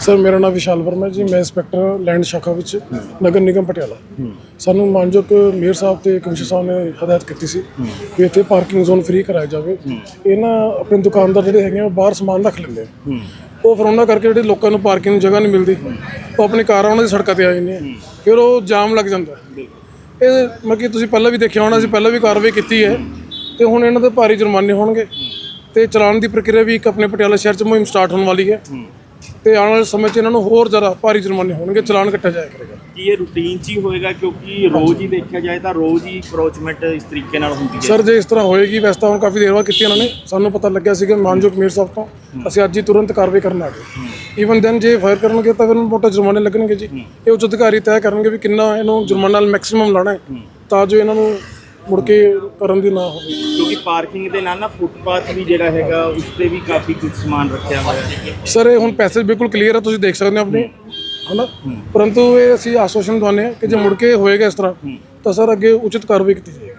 Sir, ਮੇਰਾ ਨਾਮ ਵਿਸ਼ਾਲ ਵਰਮਾ ਜੀ। ਮੈਂ ਇੰਸਪੈਕਟਰ ਲੈਂਡ ਸ਼ਾਖਾ ਵਿੱਚ ਨਗਰ ਨਿਗਮ ਪਟਿਆਲਾ। ਸਾਨੂੰ ਮਾਨਯੋਗ ਮੇਅਰ ਸਾਹਿਬ ਤੇ ਕਮਿਸ਼ਨਰ ਸਾਹਿਬ ਨੇ ਹਦਾਇਤ ਕੀਤੀ ਸੀ ਕਿ ਇੱਥੇ ਪਾਰਕਿੰਗ ਜ਼ੋਨ ਫ੍ਰੀ ਕਰਾਇਆ ਜਾਵੇ। ਇਹ ਨਾ ਆਪਣੇ ਦੁਕਾਨਦਾਰ ਜਿਹੜੇ ਹੈਗੇ ਆ, ਉਹ ਬਾਹਰ ਸਮਾਨ ਰੱਖ ਲੈਂਦੇ ਉਹ ਫਿਰ ਉਹਨਾਂ ਕਰਕੇ ਜਿਹੜੇ ਲੋਕਾਂ ਨੂੰ ਪਾਰਕਿੰਗ ਜਗ੍ਹਾ ਨਹੀਂ ਮਿਲਦੀ, ਉਹ ਆਪਣੀ ਕਾਰਾਂ ਉਹਨਾਂ ਦੀ ਸੜਕਾਂ ਤੇ ਆ ਜਾਂਦੀਆਂ ਫਿਰ ਉਹ ਜਾਮ ਲੱਗ ਜਾਂਦਾ। ਇਹ ਮਤਲਬ ਕਿ ਤੁਸੀਂ ਪਹਿਲਾਂ ਵੀ ਦੇਖਿਆ ਹੋਣਾ ਸੀ ਪਹਿਲਾਂ ਵੀ ਕਾਰਵਾਈ ਕੀਤੀ ਹੈ ਤੇ ਹੁਣ ਇਹਨਾਂ ਦੇ ਭਾਰੀ ਜੁਰਮਾਨੇ ਹੋਣਗੇ ਤੇ ਚਲਾਨ ਦੀ ਪ੍ਰਕਿਰਿਆ ਵੀ ਇੱਕ ਆਪਣੇ ਪਟਿਆਲਾ ਸ਼ਹਿਰ 'ਚ ਮੁਹਿੰਮ ਸਟਾਰਟ ਹੋਣ ਵਾਲੀ ਹੈ। ਤੇ ਆਉਣ ਵਾਲੇ ਸਮੇਂ 'ਚ ਇਹਨਾਂ ਨੂੰ ਹੋਰ ਜ਼ਿਆਦਾ ਭਾਰੀ ਜੁਰਮਾਨੇ ਹੋਣਗੇ ਚਲਾਨ ਕੱਟਿਆ ਜਾਇਆ ਕਰੇਗਾ। ਕੀ ਇਹ ਰੂਟੀਨ 'ਚ ਹੀ ਹੋਏਗਾ? ਕਿਉਂਕਿ ਰੋਜ਼ ਹੀ ਦੇਖਿਆ ਜਾਏ ਤਾਂ ਰੋਜ਼ ਹੀ ਅਪਰੋਚਮੈਂਟ ਇਸ ਤਰੀਕੇ ਨਾਲ ਹੁੰਦੀ ਹੈ। ਸਰ ਜੇ ਇਸ ਤਰ੍ਹਾਂ ਹੋਏਗੀ ਵੈਸੇ ਤਾਂ ਹੁਣ ਕਾਫੀ ਦੇਰ ਬਾਅਦ ਕੀਤੀ ਇਹਨਾਂ ਨੇ। ਸਾਨੂੰ ਪਤਾ ਲੱਗਿਆ ਸੀ ਕਿ ਮਾਨਯੋਗ ਮੇਅਰ ਸਾਹਿਬ ਤੋਂ ਅਸੀਂ ਅੱਜ ਹੀ ਤੁਰੰਤ ਕਾਰਵਾਈ ਕਰਨ ਆ ਗਏ। ਈਵਨ ਦੈਨ ਜੇ ਫਾਇਰ ਕਰਨਗੇ ਤਾਂ ਫਿਰ ਮੋਟਾ ਜੁਰਮਾਨੇ ਲੱਗਣਗੇ ਜੀ। ਇਹ ਉੱਚ ਅਧਿਕਾਰੀ ਤੈਅ ਕਰਨਗੇ ਵੀ ਕਿੰਨਾ ਇਹਨੂੰ ਜੁਰਮਾਨਾ ਨਾਲ ਮੈਕਸਿਮਮ ਲਾਣਾ ਹੈ। ਤਾਂ ਜੋ ਇਹਨਾਂ ਨੂੰ ਮੁੜ ਕੇ ਕਰਨ ਦੀ ਨਾ ਹੋਵੇ। ਕਿਉਂਕਿ ਪਾਰਕਿੰਗ ਦੇ ਨਾਲ ਨਾ ਫੁੱਟਪਾਥ ਵੀ ਜਿਹੜਾ ਹੈਗਾ ਉਸ ਤੇ ਵੀ ਕਾਫੀ ਕੁਝ ਸਮਾਨ ਰੱਖਿਆ ਹੋਇਆ ਹੈ। ਸਰ ਇਹ ਹੁਣ ਪੈਸੇਜ ਬਿਲਕੁਲ ਕਲੀਅਰ ਹੈ ਤੁਸੀਂ ਦੇਖ ਸਕਦੇ ਹੋ ਆਪਣੇ। ਹਨਾ? ਪਰੰਤੂ ਇਹ ਅਸੀਂ ਆਸ਼ਵਾਸਨ ਦਵਾਉਂਦੇ ਹਾਂ ਕਿ ਜੇ ਮੁੜ ਕੇ ਹੋਏਗਾ ਇਸ ਤਰ੍ਹਾਂ ਤਾਂ ਸਰ ਅੱਗੇ ਉਚਿਤ ਕਾਰਵਾਈ ਕੀਤੀ ਜਾਏਗੀ।